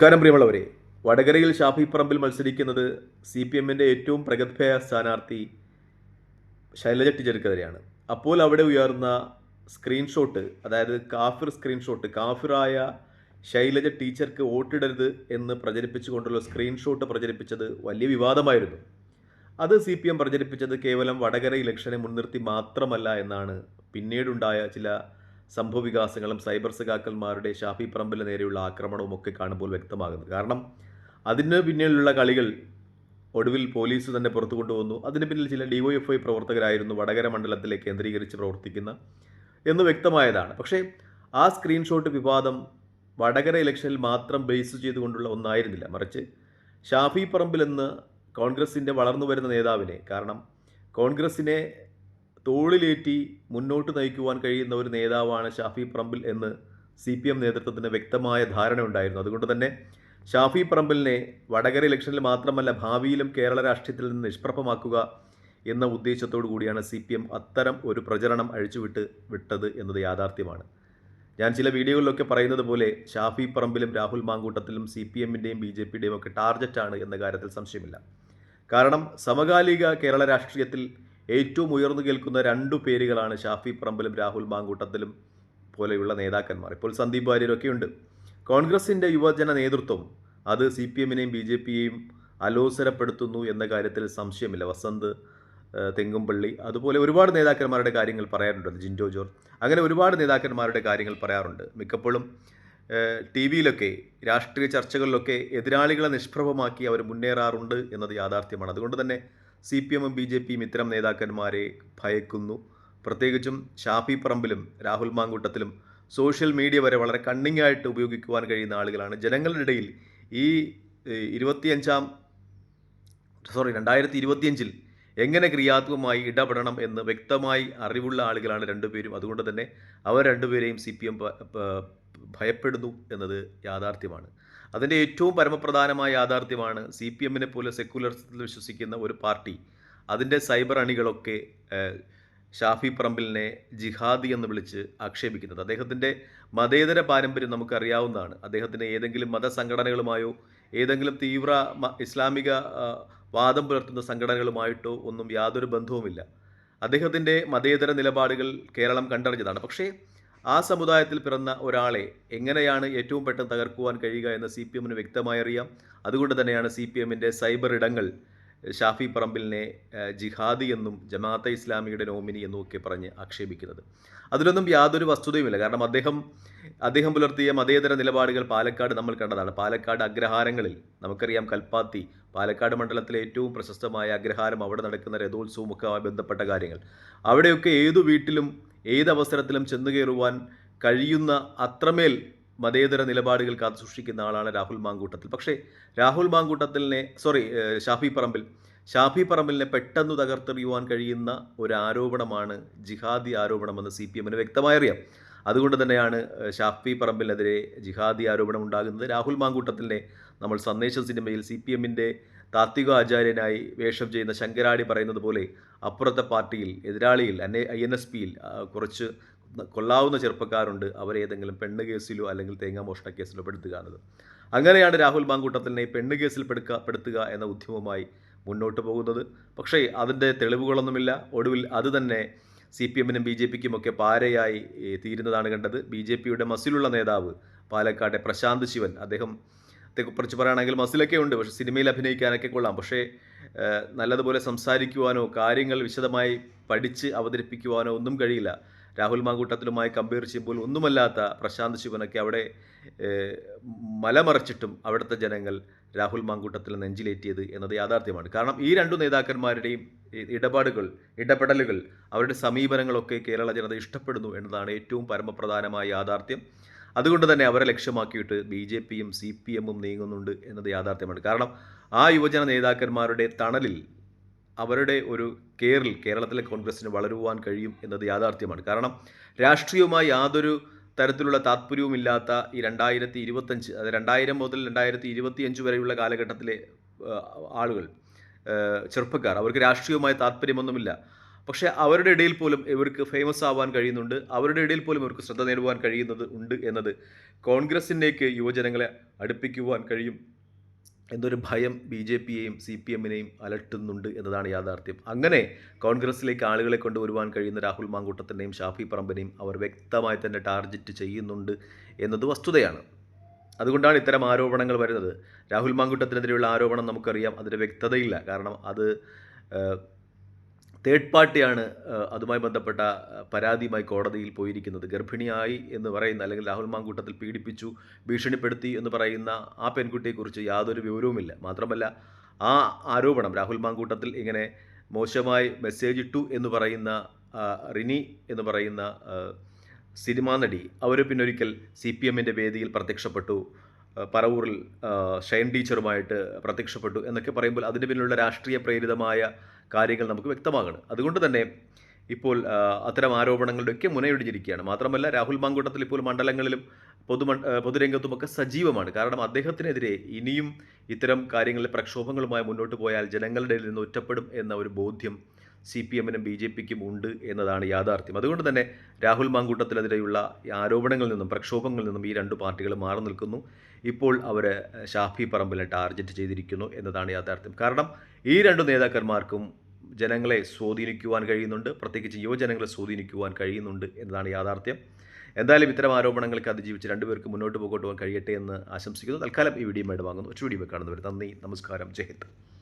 നമസ്കാരം പ്രിയമുള്ളവരെ. വടകരയിൽ ഷാഫി പറമ്പിൽ മത്സരിക്കുന്നത് സി പി എമ്മിന്റെ ഏറ്റവും പ്രഗത്ഭയായ സ്ഥാനാർത്ഥി ശൈലജ ടീച്ചർക്കെതിരെയാണ്. അപ്പോൾ അവിടെ ഉയർന്ന സ്ക്രീൻഷോട്ട് അതായത് കാഫിർ സ്ക്രീൻഷോട്ട് കാഫിറായ ശൈലജ ടീച്ചർക്ക് വോട്ടിടരുത് എന്ന് പ്രചരിപ്പിച്ചുകൊണ്ടുള്ള സ്ക്രീൻഷോട്ട് പ്രചരിപ്പിച്ചത് വലിയ വിവാദമായിരുന്നു. അത് സി പി എം പ്രചരിപ്പിച്ചത് കേവലം വടകര ഇലക്ഷനെ മുൻനിർത്തി മാത്രമല്ല എന്നാണ് പിന്നീടുണ്ടായ ചില സംഭവവികാസങ്ങളും സൈബർ സഖാക്കന്മാരുടെ ഷാഫി പറമ്പിന് നേരെയുള്ള ആക്രമണവും ഒക്കെ കാണുമ്പോൾ വ്യക്തമാകുന്നത്. കാരണം അതിന് പിന്നിലുള്ള കളികൾ ഒടുവിൽ പോലീസ് തന്നെ പുറത്തു കൊണ്ടുവന്നു. അതിന് പിന്നിൽ ചില ഡിവൈഎഫ്ഐ പ്രവർത്തകരായിരുന്നു വടകര മണ്ഡലത്തിലെ കേന്ദ്രീകരിച്ച് പ്രവർത്തിക്കുന്ന എന്ന് വ്യക്തമായതാണ്. പക്ഷേ ആ സ്ക്രീൻഷോട്ട് വിവാദം വടകര ഇലക്ഷനിൽ മാത്രം ബേസ് ചെയ്തുകൊണ്ടുള്ള ഒന്നായിരുന്നില്ല. മറിച്ച് ഷാഫി പറമ്പിൽ എന്ന് കോൺഗ്രസിന്റെ വളർന്നു വരുന്ന നേതാവിനെ കാരണം കോൺഗ്രസിനെ തോളിലേറ്റി മുന്നോട്ട് നയിക്കുവാൻ കഴിയുന്ന ഒരു നേതാവാണ് ഷാഫി പറമ്പിൽ എന്ന് സി പി എം നേതൃത്വത്തിന് വ്യക്തമായ ധാരണയുണ്ടായിരുന്നു. അതുകൊണ്ട് തന്നെ ഷാഫി പറമ്പിലിനെ വടകര ഇലക്ഷനിൽ മാത്രമല്ല ഭാവിയിലും കേരള രാഷ്ട്രീയത്തിൽ നിന്ന് നിഷ്പ്രഭമാക്കുക എന്ന ഉദ്ദേശത്തോടു കൂടിയാണ് സി പി എം അത്തരം ഒരു പ്രചരണം അഴിച്ചുവിട്ട് വിട്ടത് എന്നത് യാഥാർത്ഥ്യമാണ്. ഞാൻ ചില വീഡിയോകളിലൊക്കെ പറയുന്നത് പോലെ ഷാഫി പറമ്പിലും രാഹുൽ മാങ്കൂട്ടത്തിലും സി പി എമ്മിന്റെയും ബി ജെ പിയുടെയും ഒക്കെ ടാർഗറ്റാണ് എന്ന കാര്യത്തിൽ സംശയമില്ല. കാരണം സമകാലിക കേരള രാഷ്ട്രീയത്തിൽ ഏറ്റവും ഉയർന്നു കേൾക്കുന്ന രണ്ടു പേരുകളാണ് ഷാഫി പറമ്പിലും രാഹുൽ മാങ്കൂട്ടത്തിലും പോലെയുള്ള നേതാക്കന്മാർ. ഇപ്പോൾ സന്ദീപ് വാര്യരൊക്കെ ഉണ്ട് കോൺഗ്രസിന്റെ യുവജന നേതൃത്വം അത് സി പി എമ്മിനെയും ബി ജെ പിയെയും അലോസരപ്പെടുത്തുന്നു എന്ന കാര്യത്തിൽ സംശയമില്ല. വസന്ത് തെങ്കുംപള്ളി അതുപോലെ ഒരുപാട് നേതാക്കന്മാരുടെ കാര്യങ്ങൾ പറയാറുണ്ട്. ജിൻഡോ ജോർജ് അങ്ങനെ ഒരുപാട് നേതാക്കന്മാരുടെ കാര്യങ്ങൾ പറയാറുണ്ട്. മിക്കപ്പോഴും ടി വിയിലൊക്കെ രാഷ്ട്രീയ ചർച്ചകളിലൊക്കെ എതിരാളികളെ നിഷ്പ്രഭമാക്കി അവർ മുന്നേറാറുണ്ട് എന്നത് യാഥാർത്ഥ്യമാണ്. അതുകൊണ്ട് തന്നെ സി പി എമ്മും ബി ജെ പിയും ഇത്തരം നേതാക്കന്മാരെ ഭയക്കുന്നു. പ്രത്യേകിച്ചും ഷാഫി പറമ്പിലും രാഹുൽ മാങ്കൂട്ടത്തിലും സോഷ്യൽ മീഡിയ വരെ വളരെ കണ്ണിങ്ങായിട്ട് ഉപയോഗിക്കുവാൻ കഴിയുന്ന ആളുകളാണ്. ജനങ്ങളുടെ ഇടയിൽ ഈ ഇരുപത്തിയഞ്ചാം സോറി രണ്ടായിരത്തി ഇരുപത്തിയഞ്ചിൽ എങ്ങനെ ക്രിയാത്മകമായി ഇടപെടണം എന്ന് വ്യക്തമായി അറിവുള്ള ആളുകളാണ് രണ്ടുപേരും. അതുകൊണ്ട് തന്നെ അവർ രണ്ടുപേരെയും സി പി എം ഭയപ്പെടുന്നു എന്നത് യാഥാർത്ഥ്യമാണ്. അതിന്റെ ഏറ്റവും പരമപ്രധാനമായ യാഥാർത്ഥ്യമാണ് സി പി എമ്മിനെ പോലെ സെക്യുലറിസത്തിൽ വിശ്വസിക്കുന്ന ഒരു പാർട്ടി. അതിന്റെ സൈബർ അണികളൊക്കെ ഷാഫി പറമ്പിലിനെ ജിഹാദി എന്ന് വിളിച്ച് ആക്ഷേപിക്കുന്നത്. അദ്ദേഹത്തിന്റെ മതേതര പാരമ്പര്യം നമുക്കറിയാവുന്നതാണ്. അദ്ദേഹത്തിന് ഏതെങ്കിലും മതസംഘടനകളുമായോ ഏതെങ്കിലും തീവ്ര ഇസ്ലാമിക വാദം പുലർത്തുന്ന സംഘടനകളുമായിട്ടോ ഒന്നും യാതൊരു ബന്ധവുമില്ല. അദ്ദേഹത്തിന്റെ മതേതര നിലപാടുകൾ കേരളം കണ്ടറിഞ്ഞതാണ്. പക്ഷേ ആ സമുദായത്തിൽ പിറന്ന ഒരാളെ എങ്ങനെയാണ് ഏറ്റവും പെട്ടെന്ന് തകർക്കുവാൻ കഴിയുക എന്ന് സി പി എമ്മിന് വ്യക്തമായി അറിയാം അതുകൊണ്ട് തന്നെയാണ് സി പി എമ്മിന്റെ സൈബർ ഇടങ്ങൾ ഷാഫി പറമ്പിലിനെ ജിഹാദി എന്നും ജമാഅത്തെ ഇസ്ലാമിയുടെ നോമിനി എന്നും ഒക്കെ പറഞ്ഞ് ആക്ഷേപിക്കുന്നത്. അതിലൊന്നും യാതൊരു വസ്തുതയുമില്ല. കാരണം അദ്ദേഹം അദ്ദേഹം പുലർത്തിയ മതേതര നിലപാടുകൾ പാലക്കാട് നമ്മൾ കണ്ടതാണ്. പാലക്കാട് അഗ്രഹാരങ്ങളിൽ നമുക്കറിയാം കൽപ്പാത്തി പാലക്കാട് മണ്ഡലത്തിലെ ഏറ്റവും പ്രശസ്തമായ അഗ്രഹാരം അവിടെ നടക്കുന്ന രഥോത്സവവും ഒക്കെ ബന്ധപ്പെട്ട കാര്യങ്ങൾ. അവിടെയൊക്കെ ഏതു വീട്ടിലും ഏത് അവസരത്തിലും ചെന്നു കയറുവാൻ കഴിയുന്ന അത്രമേൽ മതേതര നിലപാടുകൾ കാത്തു സൂക്ഷിക്കുന്ന ആളാണ് രാഹുൽ മാങ്കൂട്ടത്തിൽ. പക്ഷേ രാഹുൽ മാങ്കൂട്ടത്തിലിനെ സോറി ഷാഫി പറമ്പിൽ ഷാഫി പറമ്പിലിനെ പെട്ടെന്ന് തകർത്തെറിയുവാൻ കഴിയുന്ന ഒരു ആരോപണമാണ് ജിഹാദി ആരോപണമെന്ന് സി പി എമ്മിന് വ്യക്തമായി അറിയാം അതുകൊണ്ട് തന്നെയാണ് ഷാഫി പറമ്പിലിനെതിരെ ജിഹാദി ആരോപണം ഉണ്ടാകുന്നത് രാഹുൽ മാങ്കൂട്ടത്തിന്റെ നമ്മൾ സന്ദേശം സിനിമയിൽ സി പി എമ്മിന്റെ താത്വിക ആചാര്യനായി വേഷം ചെയ്യുന്ന ശങ്കരാടി പറയുന്നത് പോലെ അപ്പുറത്തെ പാർട്ടിയിൽ എതിരാളിയിൽ അന്നെ ഐ എൻ എസ് പിയിൽ കുറച്ച് കൊള്ളാവുന്ന ചെറുപ്പക്കാരുണ്ട്. അവരെ ഏതെങ്കിലും പെണ്ണ് കേസിലോ അല്ലെങ്കിൽ തേങ്ങാ മോഷണ കേസിലോ പെടുത്തുക എന്നത്. അങ്ങനെയാണ് രാഹുൽ മാങ്കൂട്ടത്തിനെ പെണ്ണ് കേസിൽ പെടുക്ക പെടുത്തുക എന്ന ഉദ്യമവുമായി മുന്നോട്ട് പോകുന്നത്. പക്ഷേ അതിന്റെ തെളിവുകളൊന്നുമില്ല. ഒടുവിൽ അത് തന്നെ സി പി എമ്മിനും ബി ജെ പിക്കും ഒക്കെ പാരയായി തീരുന്നതാണ് കണ്ടത്. ബി ജെ പിയുടെ മസിലുള്ള നേതാവ് പാലക്കാട്ടെ പ്രശാന്ത് ശിവൻ. അദ്ദേഹം കുറിച്ച് പറയുകയാണെങ്കിൽ മസിലൊക്കെ ഉണ്ട് പക്ഷേ സിനിമയിൽ അഭിനയിക്കാനൊക്കെ കൊള്ളാം. പക്ഷേ നല്ലതുപോലെ സംസാരിക്കുവാനോ കാര്യങ്ങൾ വിശദമായി പഠിച്ച് അവതരിപ്പിക്കുവാനോ ഒന്നും കഴിയില്ല. രാഹുൽ മാങ്കൂട്ടത്തിലുമായി കമ്പയർ ചെയ്യുമ്പോൾ ഒന്നുമല്ലാത്ത പ്രശാന്ത് ശിവനൊക്കെ അവിടെ മലമറച്ചിട്ടും അവിടുത്തെ ജനങ്ങൾ രാഹുൽ മാങ്കൂട്ടത്തിൽ നെഞ്ചിലേറ്റിയത് എന്നത് യാഥാർത്ഥ്യമാണ്. കാരണം ഈ രണ്ടു നേതാക്കന്മാരുടെയും ഇടപാടുകൾ ഇടപെടലുകൾ അവരുടെ സമീപനങ്ങളൊക്കെ കേരള ജനത ഇഷ്ടപ്പെടുന്നു എന്നതാണ് ഏറ്റവും പരമപ്രധാനമായ യാഥാർത്ഥ്യം. അതുകൊണ്ട് തന്നെ അവരെ ലക്ഷ്യമാക്കിയിട്ട് ബി ജെ പിയും സി പി എമ്മും നീങ്ങുന്നുണ്ട് എന്നത് യാഥാർത്ഥ്യമാണ്. കാരണം ആ യുവജന നേതാക്കന്മാരുടെ തണലിൽ അവരുടെ ഒരു കേറിൽ കേരളത്തിലെ കോൺഗ്രസ്സിന് വളരുവാൻ കഴിയും എന്നത് യാഥാർത്ഥ്യമാണ്. കാരണം രാഷ്ട്രീയവുമായി യാതൊരു തരത്തിലുള്ള താത്പര്യവുമില്ലാത്ത ഈ രണ്ടായിരത്തി ഇരുപത്തഞ്ച് അത് രണ്ടായിരം മുതൽ രണ്ടായിരത്തി ഇരുപത്തിയഞ്ച് വരെയുള്ള കാലഘട്ടത്തിലെ ആളുകൾ ചെറുപ്പക്കാർ. അവർക്ക് രാഷ്ട്രീയവുമായി താല്പര്യമൊന്നുമില്ല. പക്ഷേ അവരുടെ ഇടയിൽ പോലും ഇവർക്ക് ഫേമസ് ആവാൻ കഴിയുന്നുണ്ട്. അവരുടെ ഇടയിൽ പോലും ഇവർക്ക് ശ്രദ്ധ നേടുവാൻ കഴിയുന്നത് ഉണ്ട് എന്നത് കോൺഗ്രസിന്റെയൊക്കെ യുവജനങ്ങളെ അടുപ്പിക്കുവാൻ കഴിയും എന്നൊരു ഭയം ബി ജെ പിയെയും സി പി എമ്മിനെയും അലട്ടുന്നുണ്ട് എന്നതാണ് യാഥാർത്ഥ്യം. അങ്ങനെ കോൺഗ്രസിലേക്ക് ആളുകളെ കൊണ്ടുവരുവാൻ കഴിയുന്ന രാഹുൽ മാങ്കൂട്ടത്തിന്റെയും ഷാഫി പറമ്പിനെയും അവർ വ്യക്തമായി തന്നെ ടാർഗറ്റ് ചെയ്യുന്നുണ്ട് എന്നത് വസ്തുതയാണ്. അതുകൊണ്ടാണ് ഇത്തരം ആരോപണങ്ങൾ വരുന്നത്. രാഹുൽ മാങ്കുട്ടത്തിനെതിരെയുള്ള ആരോപണം നമുക്കറിയാം. അതിന്റെ വ്യക്തതയില്ല. കാരണം അത് തേർഡ് പാർട്ടിയാണ് അതുമായി ബന്ധപ്പെട്ട പരാതിയുമായി കോടതിയിൽ പോയിരിക്കുന്നത്. ഗർഭിണിയായി എന്ന് പറയുന്ന അല്ലെങ്കിൽ രാഹുൽ മാങ്കൂട്ടത്തിൽ പീഡിപ്പിച്ചു ഭീഷണിപ്പെടുത്തി എന്ന് പറയുന്ന ആ പെൺകുട്ടിയെക്കുറിച്ച് യാതൊരു വിവരവുമില്ല. മാത്രമല്ല ആ ആരോപണം രാഹുൽ മാങ്കൂട്ടത്തിൽ ഇങ്ങനെ മോശമായി മെസ്സേജ് ഇട്ടു എന്ന് പറയുന്ന റിനി എന്ന് പറയുന്ന സിനിമാ നടി. അവർ പിന്നെ ഒരിക്കൽ സി പി എമ്മിന്റെ വേദിയിൽ പ്രത്യക്ഷപ്പെട്ടു. പറവൂറിൽ ഷൈൻ ടീച്ചറുമായിട്ട് പ്രത്യക്ഷപ്പെട്ടു എന്നൊക്കെ പറയുമ്പോൾ അതിന് പിന്നിലുള്ള രാഷ്ട്രീയ പ്രേരിതമായ കാര്യങ്ങൾ നമുക്ക് വ്യക്തമാകണം. അതുകൊണ്ട് തന്നെ ഇപ്പോൾ അത്തരം ആരോപണങ്ങളുടെയൊക്കെ മുനയൊടിഞ്ഞിരിക്കുകയാണ്. മാത്രമല്ല രാഹുൽ മാങ്കൂട്ടത്തിൽ ഇപ്പോൾ മണ്ഡലങ്ങളിലും പൊതു പൊതുരംഗത്തുമൊക്കെ സജീവമാണ്. കാരണം അദ്ദേഹത്തിനെതിരെ ഇനിയും ഇത്തരം കാര്യങ്ങളിൽ പ്രക്ഷോഭങ്ങളുമായി മുന്നോട്ട് പോയാൽ ജനങ്ങളുടെ നിന്ന് ഒറ്റപ്പെടും എന്ന ഒരു ബോധ്യം സി പി എമ്മിനും ബി ജെ പിക്കും ഉണ്ട് എന്നതാണ് യാഥാർത്ഥ്യം. അതുകൊണ്ട് തന്നെ രാഹുൽ മാങ്കൂട്ടത്തിനെതിരെയുള്ള ആരോപണങ്ങളിൽ നിന്നും പ്രക്ഷോഭങ്ങളിൽ നിന്നും ഈ രണ്ട് പാർട്ടികൾ മാറി നിൽക്കുന്നു. ഇപ്പോൾ അവർ ഷാഫി പറമ്പിലെ ടാർഗറ്റ് ചെയ്തിരിക്കുന്നു എന്നതാണ് യാഥാർത്ഥ്യം. കാരണം ഈ രണ്ട് നേതാക്കന്മാർക്കും ജനങ്ങളെ സ്വാധീനിക്കുവാൻ കഴിയുന്നുണ്ട്. പ്രത്യേകിച്ച് യുവജനങ്ങളെ സ്വാധീനിക്കുവാൻ കഴിയുന്നുണ്ട് എന്നതാണ് യാഥാർത്ഥ്യം. എന്തായാലും ഇത്തരം ആരോപണങ്ങൾക്ക് അതിജീവിച്ച് രണ്ടുപേർക്ക് മുന്നോട്ട് പോകോട്ട് പോകാൻ കഴിയട്ടെ എന്ന് ആശംസിക്കുന്നു. തൽക്കാലം ഈ വീഡിയോ വാങ്ങുന്നു. ഒറ്റ വീഡിയോ കാണുന്നവർ നന്ദി നമസ്കാരം ജയ്